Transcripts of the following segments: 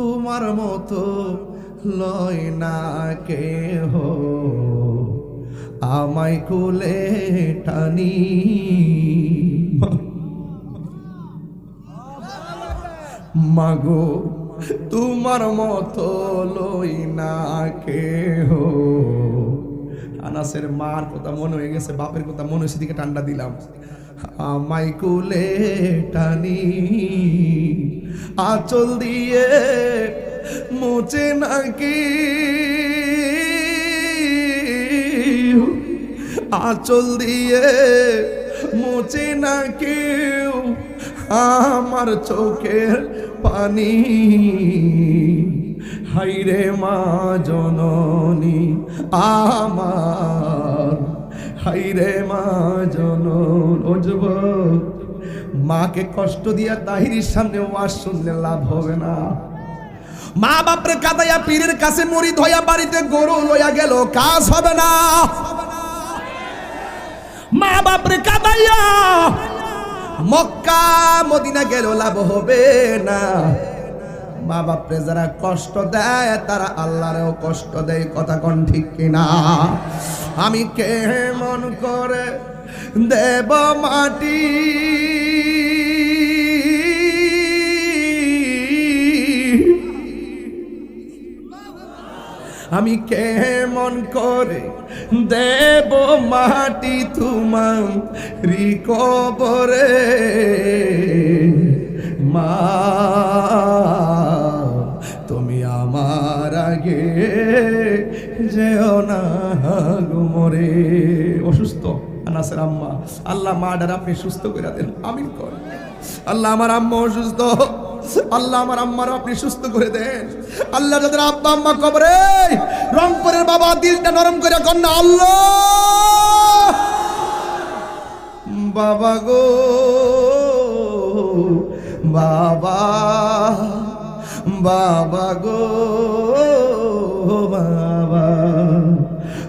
তোমার মতো লয় না কেহ। আমায় কুলে টানি। মাগো, তোমার মতো লই না কেহ। আনাসের মার কথা মনে হয়ে গেছে, বাপের কথা মনে হয়েছে দিকে ঠান্ডা দিলাম। আমায় কুলে টানি, আচল দিয়ে মুছে নাকি? আচল দিয়ে মুছে না কেউ আমার চোখের পানি। হাইরে মা জননী, আমার হাইরে মা ও যুবক, মাকে কষ্ট দিয়া তাহিরির সামনে ওয়াজ শুনলে লাভ হবে না। মা বাপরে কাদাইয়া পীরের কাছে মরি ধয়া বাড়িতে গরু লইয়া গেল, কাজ হবে না। মা বাপরে কাদাইয়া মক্কা, মদিনা গেল, লাভ হবে না। মা বাপরে যারা কষ্ট দেয়, তারা আল্লাহরেও কষ্ট দেয়, কথা কোন ঠিক কিনা? আমি কে মন করে দেব মাটি? আমি কেমন করে দেব মাটি তোমার রিকবরে মা যেও না গো মরে। অসুস্থ? আনাসের আম্মা, আল্লাহ মা ডার আপনি সুস্থ করে দেন। আমিন কর। আল্লাহ আমার আম্মা অসুস্থ। আল্লাহ আমার আম্মার আপনি সুস্থ করে দেন। আল্লাহ যাদের আব্বা আম্মা কবরে, রংপুরের বাবা দিলটা নরম করে কন্যা আল্লাহ। বাবা গো, বাবা বাবা গো, বাবা।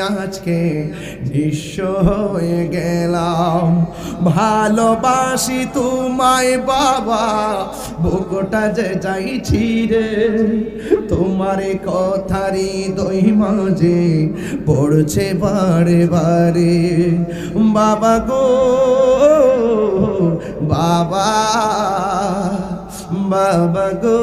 আজকে নিঃস্ব হয়ে গেলাম। ভালোবাসি তোমায় বাবা, বুকটা যে চাইছি রে। তোমার কথারি দই মাঝে পড়ছে বারে বারে। বাবা গো, বাবা বাবা গো।